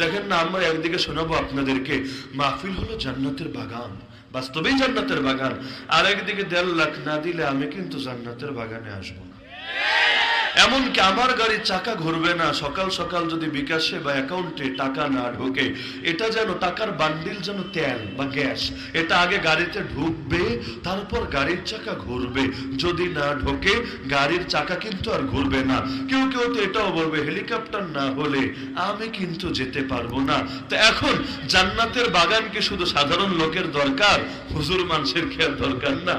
দেখেন না, আমরা একদিকে শোনাবো আপনাদেরকে, মাহফিল হলো জান্নাতের বাগান, বাস্তবেই জান্নাতের বাগান। আর একদিকে দেড় লাখ না দিলে আমি কিন্তু জান্নাতের বাগানে আসব এমনকি আমার গাড়ির চাকা ঘুরবে না। সকাল সকাল যদি বিকাশে বা অ্যাকাউন্টে টাকা না ঢোকে, এটা যেন টাকার বান্ডিল যেন তেল বা গ্যাস, এটা আগে গাড়িতে ঢুকবে, তারপর গাড়ির চাকা ঘুরবে। যদি না ঢোকে, গাড়ির চাকা কিন্তু আর ঘুরবে না। কেউ কেউ তো এটাও বলবে, হেলিকপ্টার না হলে আমি কিন্তু যেতে পারব না। তো এখন জান্নাতের বাগান কি শুধু সাধারণ লোকের দরকার? হুজুর মানুষের খেয়াল দরকার না?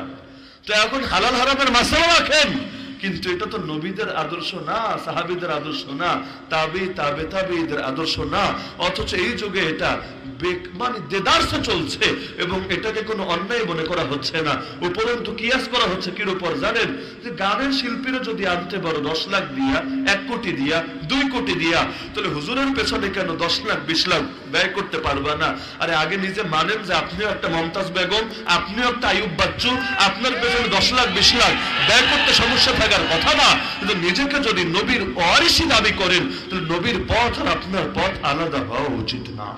তো এখন হালাল হারামের মাসালা রাখেন। কিন্তু এটা তো নবীদের আদর্শ না, সাহাবিদের আদর্শ না, তাবি, তাবে, তাবিদের আদর্শ না। অথচ এই যুগে এটা মানে চলছে এবং এটাকে কোনো অন্যায় মনে করা হচ্ছে না। উপরন্তু কিয়াস করা হচ্ছে কির উপর, জানেন? যে গানের শিল্পীরা যদি আনতে পারো দশ লাখ দিয়া, এক কোটি দিয়া, দুই কোটি দিয়া, তাহলে হুজুরের পেছনে কেন দশ লাখ, বিশ লাখ ব্যয় করতে পারবা না? আরে আগে নিজে মানেন যে আপনিও একটা মমতাজ বেগম, আপনিও একটা আয়ুব বাচ্চু, আপনার পেছনে দশ লাখ, বিশ লাখ ব্যয় করতে সমস্যা থাকার কথা না, কিন্তু নিজেকে যদি নবীর অরিসি দাবি করেন, তাহলে নবীর পথ আর আপনার পথ আলাদা হওয়া উচিত না।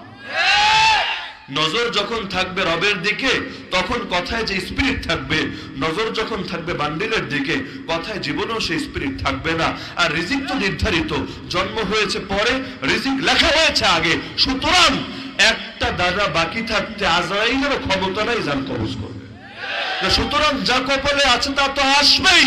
নজর যখন থাকবে রবের দিকে, তখন কথায় যে স্পিরিট থাকবে, নজর যখন থাকবে বান্ডিলের দিকে, কথায় জীবনেও সেই স্পিরিট থাকবে না। আর রিজিক তো নির্ধারিত, জন্ম হয়েছে পরে, রিজিক লেখা হয়েছে আগে। সুতরাং একটা দাদা বাকি থাকতে আজরাইলের ক্ষমতা নাই যান কবজ করবে। সুতরাং যা কপালে আছে তা তো আসবেই।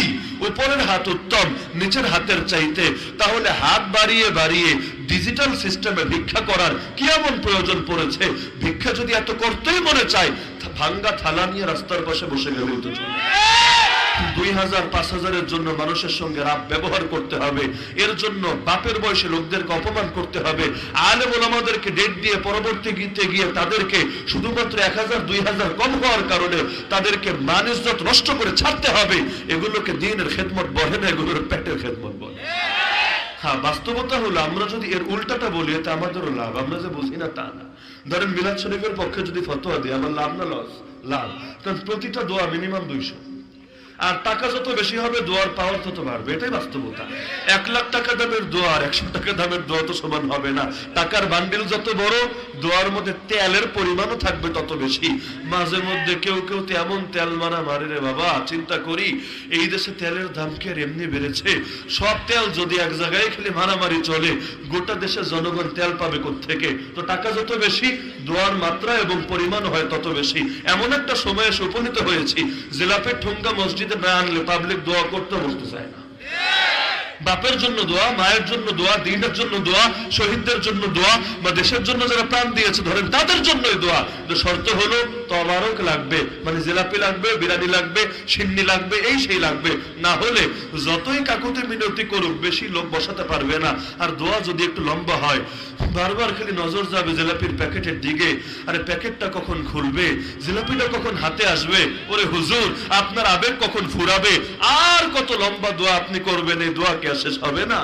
উপরের হাত উত্তম, নিচের হাতের চাইতে। তাহলে হাত বাড়িয়ে বাড়িয়ে ডিজিটাল সিস্টেমে ভিক্ষা করার কি এমন প্রয়োজন পড়েছে? ভিক্ষা যদি এত করতেই মনে চায় ভাঙ্গা থালা নিয়ে রাস্তার পাশে বসে গেলে তো চলবে। তাদেরকে মান নষ্ট করে ছাড়তে হবে। এগুলোকে দিনের খেদমত বলে না, এগুলোর পেটের খেদমত বলে। হ্যাঁ বাস্তবতা হলো আমরা যদি এর উল্টাটা বলি, এতে আমাদেরও লাভ, আমরা যে বুঝি না তা না। ধরেন মিলাদ শরীফের পক্ষে যদি ফতোয়া দিই, আমার লাভ না লস? লাভ। কারণ প্রতিটা দোয়া মিনিমাম দুইশো। আর টাকা যত বেশি হবে, দোয়ার পাওয়ার তত বাড়বে। এটাই বাস্তবতা। এক লাখ টাকা দামের দোয়া আর একশো টাকা দামের দোয়া তো সমান হবে না। টাকার বান্ডিল যত বড়, দোয়ার মধ্যে তেলের পরিমাণও থাকবে তত বেশি। মাঝে মধ্যে কেউ কেউ তো এমন তেল মারা মারে রে বাবা, চিন্তা করি, এই দেশে তেলের দাম কি আর এমনি বেড়েছে? সব তেল যদি এক জায়গায় খেলে মারামারি চলে, গোটা দেশে জনগণ তেল পাবে থেকে তো টাকা যত বেশি, দোয়ার মাত্রা এবং পরিমাণ হয় তত বেশি। এমন একটা সময়ে উপনীত হয়েছি, জেলাপের ঠুঙ্গা মসজিদে না আনলে পাবলিক দোয়া করতে বলতে চায় না। বাপের জন্য দোয়া, মায়ের জন্য দোয়া, দিনের জন্য দোয়া, শহীদদের জন্য দোয়া বা দেশের জন্য যারা প্রাণ দিয়েছে, ধরেন তাদের জন্যই দোয়া। শর্ত হলো তবারক লাগবে মানে জিলাপি লাগবে, বিরানি লাগবে, সিন্নি লাগবে, এই সেই লাগবে। না হলে যতই কাকুতে মিনতি করুক, বেশি লোক বসাতে পারবে না। আর দোয়া যদি একটু লম্বা হয়, বারবার খালি নজর যাবে জিলাপির প্যাকেটের দিকে। আরে প্যাকেটটা কখন খুলবে? জিলাপিটা কখন হাতে আসবে? ওরে হুজুর, আপনার আবেগ কখন ফুরাবে? আর কত লম্বা দোয়া আপনি করবেন, এই দোয়া কে শেষ হবে না?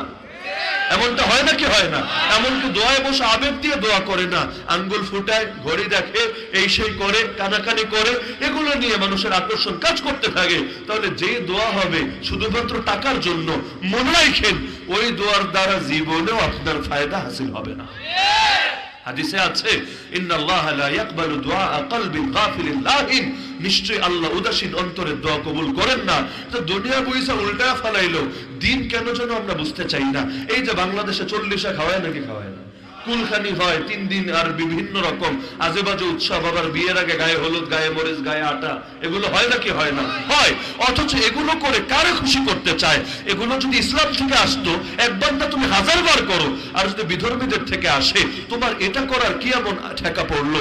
এমনটা হয় নাকি হয় না? এমনকি দোয়ায় বসে আবেগ দিয়ে দোয়া করে না। আঙ্গুল ফুটায়, ঘড়ি দেখে, এই সেই করে, কানাকানি করে, এগুলো নিয়ে মানুষের আকর্ষণ কাজ করতে থাকে। তাহলে যে দোয়া হবে শুধুমাত্র টাকার জন্য, মনে রাখেন, ওই দোয়ার দ্বারা জীবনেও আপনার ফায়দা হাসিল হবে না। হাদিসে আছে, ইন্নাল্লাহ লা ইয়াকবালু দুআ কলবিন গাফিলিন লাহিন। নিশ্চয় আল্লাহ উদাসীন অন্তরের দোয়া কবুল করেন না। তো দুনিয়া পয়সা উল্টা ফেলাইলো, দিন কেন যেন আমরা বুঝতে চাই না? এই যে বাংলাদেশে চল্লিশা খাওয়ায় নাকি খাওয়ায় না? কুলখানি হয়, তিন দিন আর বিভিন্ন রকম আজে বাজে উৎসব, আবার বিয়ের আগে গায়ে হলুদ, গায়ে মরিচ, গায়ে আটা, এগুলো হয় নাকি হয় না? হয়, অথচ এগুলো করে কারে খুশি করতে চায়? এগুলো যদি ইসলাম থেকে আসতো একবার তা তুমি হাজার বার করো, আর যদি বিধর্মীদের থেকে আসে, তোমার এটা করার কি এমন ঠেকা পড়ল?